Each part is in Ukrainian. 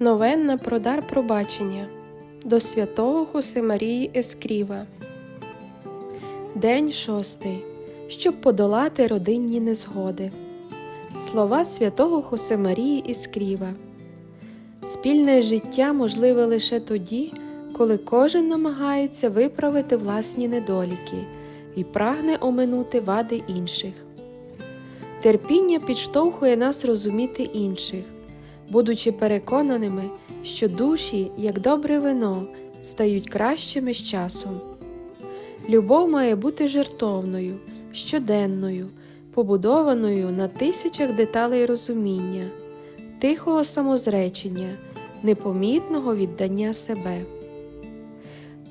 Новенна про дар пробачення до святого Хосимарії Ескріва. День шостий. Щоб подолати родинні незгоди. Слова святого Хосимарії Іскріва. Спільне життя можливе лише тоді, коли кожен намагається виправити власні недоліки і прагне оминути вади інших. Терпіння підштовхує нас розуміти інших, будучи переконаними, що душі, як добре вино, стають кращими з часом. Любов має бути жертовною, щоденною, побудованою на тисячах деталей розуміння, тихого самозречення, непомітного віддання себе.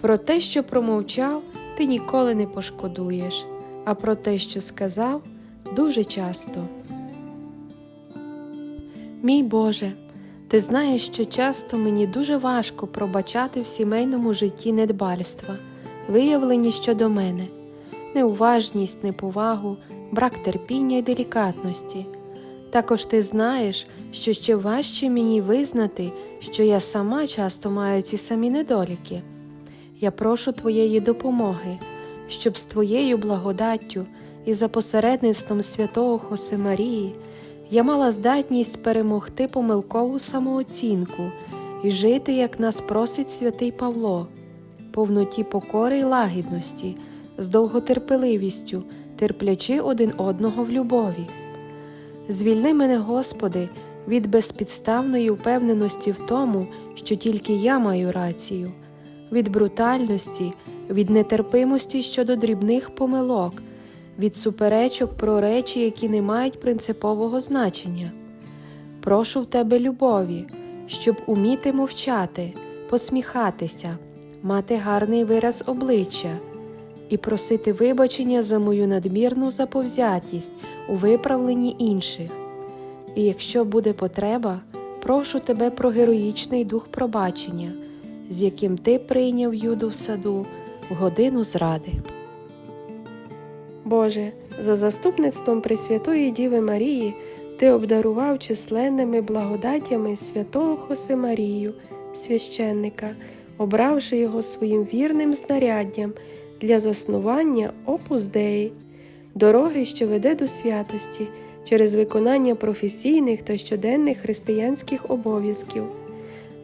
Про те, що промовчав, ти ніколи не пошкодуєш, а про те, що сказав, дуже часто. Мій Боже, ти знаєш, що часто мені дуже важко пробачати в сімейному житті недбальства, виявлені щодо мене, неуважність, неповагу, брак терпіння й делікатності. Також ти знаєш, що ще важче мені визнати, що я сама часто маю ці самі недоліки. Я прошу Твоєї допомоги, щоб з Твоєю благодаттю і за посередництвом святого Хосимарії я мала здатність перемогти помилкову самооцінку і жити, як нас просить святий Павло, повноті покори й лагідності, з довготерпеливістю, терплячи один одного в любові. Звільни мене, Господи, від безпідставної впевненості в тому, що тільки я маю рацію, від брутальності, від нетерпимості щодо дрібних помилок, від суперечок про речі, які не мають принципового значення. Прошу в Тебе любові, щоб уміти мовчати, посміхатися, мати гарний вираз обличчя і просити вибачення за мою надмірну заповзятість у виправленні інших. І якщо буде потреба, прошу тебе про героїчний дух пробачення, з яким ти прийняв юду в саду в годину зради. Боже, за заступництвом Пресвятої Діви Марії Ти обдарував численними благодатями святого Хосимарію, священника, обравши його своїм вірним знаряддям для заснування опус Деї, дороги, що веде до святості через виконання професійних та щоденних християнських обов'язків.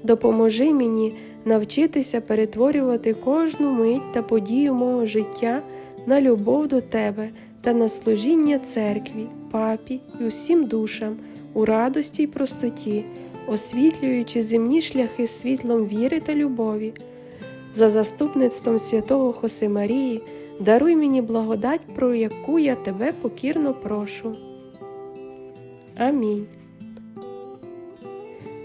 Допоможи мені навчитися перетворювати кожну мить та подію мого життя на любов до Тебе та на служіння церкві, папі і усім душам у радості й простоті, освітлюючи земні шляхи світлом віри та любові. За заступництвом святого Хосимарії даруй мені благодать, про яку я тебе покірно прошу. Амінь.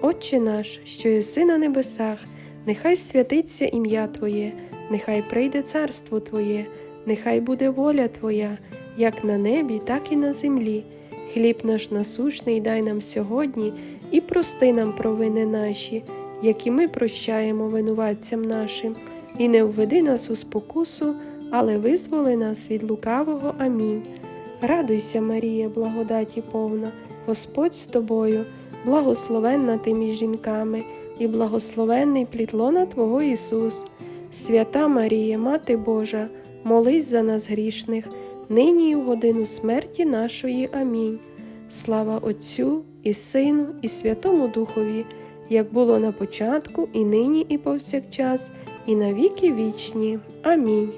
Отче наш, що єси на небесах, нехай святиться ім'я Твоє, нехай прийде царство Твоє, нехай буде воля Твоя, як на небі, так і на землі. Хліб наш насущний дай нам сьогодні і прости нам провини наші, які ми прощаємо винуватцям нашим, і не введи нас у спокусу, але визволи нас від лукавого. Амінь. Радуйся, Марія, благодаті повна, Господь з тобою, благословенна ти між жінками, і благословенний плітлона Твого Ісус. Свята Марія, Мати Божа, молись за нас грішних, нині і в годину смерті нашої. Амінь. Слава Отцю і Сину, і Святому Духові, як було на початку, і нині, і повсякчас, і навіки вічні. Амінь.